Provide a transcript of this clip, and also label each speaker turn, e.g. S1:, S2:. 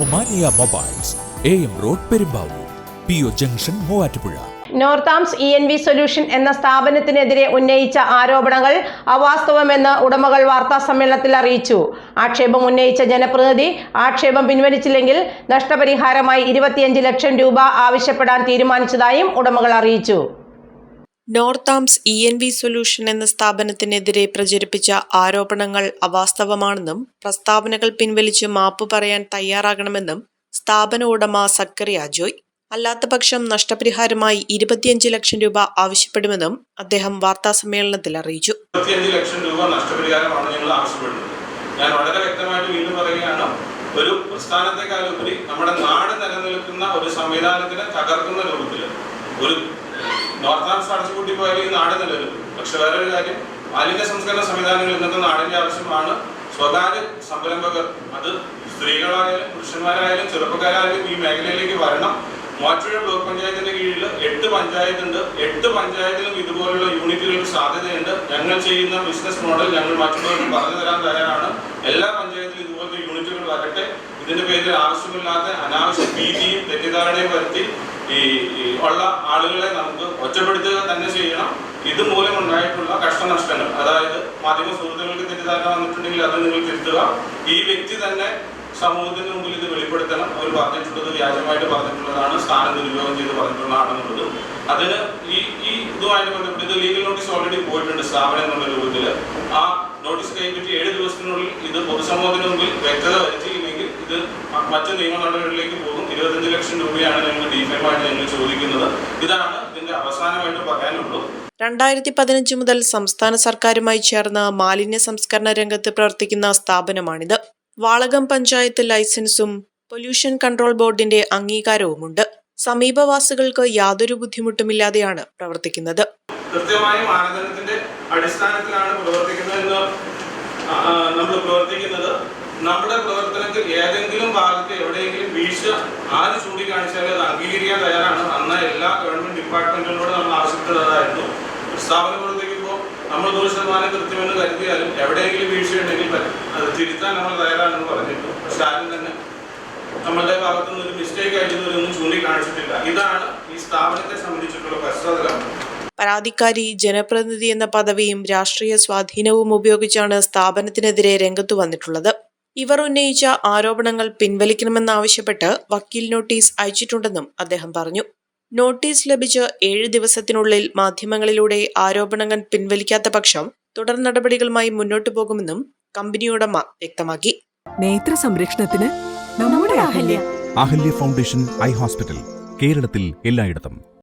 S1: Omania mobiles A M road Perumbavoor P O junction Muvattupuzha.
S2: Northams E N V solution എന്ന സ്ഥാപനത്തിനെതിരെ ഉന്നയിച്ച ആരോപണങ്ങൾ അവാസ്തവമെന്ന് ഉടമകൾ വാർത്താ സമ്മേളനത്തിൽ അറിയിച്ചു. ആക്ഷേപം ഉന്നയിച്ച ജനപ്രതിനിധി ആക്ഷേപം പിൻവലിച്ചില്ലെങ്കിൽ നഷ്ടപരിഹാരമായി ഇരുപത്തിയഞ്ച് ലക്ഷം രൂപ ആവശ്യപ്പെടാൻ തീരുമാനിച്ചതായും ഉടമകൾ അറിയിച്ചു.
S3: Northams E N V solution എന്ന സ്ഥാപനത്തിനെതിരെ പ്രചരിപ്പിച്ച ആരോപണങ്ങൾ അവാസ്തവമാണെന്നും പ്രസ്താവനകൾ പിൻവലിച്ച് മാപ്പ് പറയാൻ തയ്യാറാകണമെന്നും സ്ഥാപന ഉടമ സക്കറിയ ജോയ്. അല്ലാത്തപക്ഷം നഷ്ടപരിഹാരമായി ഇരുപത്തിയഞ്ച് ലക്ഷം രൂപ ആവശ്യപ്പെടുമെന്നും അദ്ദേഹം വാർത്താസമ്മേളനത്തിൽ അറിയിച്ചു.
S4: ലക്ഷം രൂപ നഷ്ടപരിഹാരമാണ് ഞങ്ങൾ ആവശ്യപ്പെടുന്നത്. ഞാൻ വളരെ വ്യക്തമായിട്ട് വീണ്ടും പറയുകയാണ് ഒരു പ്രസ്ഥാനത്തെക്കാളുപരി നമ്മുടെ നാട് നിലനിൽക്കുന്ന ഒരു സംവിധാനത്തിനെ തകർക്കുന്ന രൂപത്തിൽ ഒരു നോർത്താംസ് അടച്ചുപൂട്ടി പോയാലും ഈ നാട് നിലനിൽക്കും പക്ഷെ വേറൊരു കാര്യം മാലിന്യ സംസ്കരണ സംവിധാനങ്ങൾ ഇന്നത്തെ നാടിന്റെ ആവശ്യമാണ്. സ്വകാര്യ സംരംഭകർ അത് സ്ത്രീകളായാലും പുരുഷന്മാരായാലും ചെറുപ്പക്കാരായാലും ഈ മേഖലയിലേക്ക് വരണം. മൂവാറ്റുപുഴ ബ്ലോക്ക് പഞ്ചായത്തിന്റെ കീഴിൽ എട്ട് പഞ്ചായത്തുണ്ട്. എട്ട് പഞ്ചായത്തിലും ഇതുപോലുള്ള യൂണിറ്റുകൾക്ക് സാധ്യതയുണ്ട്. ഞങ്ങൾ ചെയ്യുന്ന ബിസിനസ് മോഡൽ ഞങ്ങൾ മറ്റുള്ളവർക്ക് പറഞ്ഞു തരാൻ തയ്യാറാണ്. എല്ലാ പഞ്ചായത്തിലും ഇതുപോലത്തെ യൂണിറ്റുകൾ വരട്ടെ. ഇതിന്റെ പേരിൽ ആവശ്യമില്ലാത്ത അനാവശ്യ ഭീതിയും തെറ്റിദ്ധാരണയും വരുത്തി ഈ ഉള്ള ആളുകളെ നമുക്ക് ഒറ്റപ്പെടുത്തുക തന്നെ ചെയ്യണം. ഇത് മൂലമുണ്ടായിട്ടുള്ള കഷ്ടനഷ്ടങ്ങൾ. അതായത് മാധ്യമ സുഹൃത്തുക്കൾക്ക് തെറ്റിദ്ധാരണ വന്നിട്ടുണ്ടെങ്കിൽ അത് നിങ്ങൾ തിരുത്തുക. ഈ വ്യക്തി തന്നെ സമൂഹത്തിന് മുമ്പിൽ ഇത് വെളിപ്പെടുത്തണം. അവർ പറഞ്ഞിട്ടുള്ളത് വ്യാജമായിട്ട് പറഞ്ഞിട്ടുള്ളതാണ്. സ്ഥാനം ദുരുപയോഗം ചെയ്ത് പറഞ്ഞിട്ടുള്ളതാണെന്നുള്ളത്. അതിന് ഈ ഈ ഇതുമായിട്ട് ബന്ധപ്പെട്ട് ഇത് ലീഗൽ നോട്ടീസ് ഓൾറെഡി പോയിട്ടുണ്ട് സ്ഥാപനം എന്നുള്ള രൂപത്തിൽ ആ നോട്ടീസ് കൈപ്പറ്റി ഏഴ് ദിവസത്തിനുള്ളിൽ ഇത് പൊതുസമൂഹത്തിന് മുമ്പിൽ വ്യക്തത മ- മറ്റ് നിയമ നടപടികളിലേക്ക് പോകും. ഇരുപത്തഞ്ച് ലക്ഷം രൂപയാണ് ഞങ്ങൾ ഡിഫൈമായിട്ട് ഞങ്ങൾ ചോദിക്കുന്നത്. ഇതാണ് ഇതിന്റെ അവസാനമായിട്ട് പറയാനുള്ളൂ.
S3: രണ്ടായിരത്തി പതിനഞ്ച് മുതൽ സംസ്ഥാന സർക്കാരുമായി ചേർന്ന മാലിന്യ സംസ്കരണ രംഗത്ത് പ്രവർത്തിക്കുന്ന സ്ഥാപനമാണിത്. വാളകം പഞ്ചായത്ത് ലൈസൻസും പൊല്യൂഷൻ കൺട്രോൾ ബോർഡിന്റെ അംഗീകാരവുമുണ്ട്. സമീപവാസികൾക്ക് യാതൊരു ബുദ്ധിമുട്ടുമില്ലാതെയാണ് പ്രവർത്തിക്കുന്നത്.
S4: കൃത്യമായ മാനദണ്ഡത്തിന്റെ അടിസ്ഥാനത്തിലാണ് ആ, നമ്മൾ പ്രവർത്തിക്കുന്നത്. നമ്മുടെ പ്രവർത്തനത്തിൽ ഏതെങ്കിലും ഭാഗത്ത് എവിടെയെങ്കിലും വീഴ്ച ആര് ചൂണ്ടിക്കാണിച്ചാലും അത് അംഗീകരിക്കാൻ തയ്യാറാണ്. അന്ന് എല്ലാ ഗവൺമെന്റ് ഡിപ്പാർട്ട്മെന്റുകളോട് നമ്മൾ ആവശ്യപ്പെട്ടതായിരുന്നു. സ്ഥാപനം പ്രവർത്തിക്കുമ്പോൾ നമ്മൾ നൂറ് ശതമാനം കൃത്യമെന്ന് കരുതിയാലും എവിടെയെങ്കിലും വീഴ്ച ഉണ്ടെങ്കിൽ അത് തിരുത്താൻ നമ്മൾ തയ്യാറാണെന്ന് പറഞ്ഞിട്ടു. പക്ഷെ ആരും തന്നെ നമ്മളുടെ ഭാഗത്തു നിന്ന് ഒരു മിസ്റ്റേക്ക് ആയിട്ട് ഇതുവരെയൊന്നും ചൂണ്ടിക്കാണിച്ചിട്ടില്ല. ഇതാണ് ഈ സ്ഥാപനത്തെ സംബന്ധിച്ചിട്ടുള്ള പശ്ചാത്തലം.
S3: പരാതിക്കാരി ജനപ്രതിനിധി എന്ന പദവിയും രാഷ്ട്രീയ സ്വാധീനവും ഉപയോഗിച്ചാണ് സ്ഥാപനത്തിനെതിരെ രംഗത്തു വന്നിട്ടുള്ളത്. ഇവർ ഉന്നയിച്ച ആരോപണങ്ങൾ പിൻവലിക്കണമെന്നാവശ്യപ്പെട്ട് വക്കീൽ നോട്ടീസ് അയച്ചിട്ടുണ്ടെന്നും അദ്ദേഹം പറഞ്ഞു. നോട്ടീസ് ലഭിച്ച് ഏഴ് ദിവസത്തിനുള്ളിൽ മാധ്യമങ്ങളിലൂടെ ആരോപണങ്ങൾ പിൻവലിക്കാത്ത പക്ഷം തുടർ നടപടികളുമായി മുന്നോട്ടു പോകുമെന്നും കമ്പനിയുടമ വ്യക്തമാക്കി.
S5: നേത്ര സംരക്ഷണത്തിന് നമ്മുടെ Ahalia.
S6: Ahalia foundation eye hospital കേരളത്തിൽ എല്ലായിടത്തും.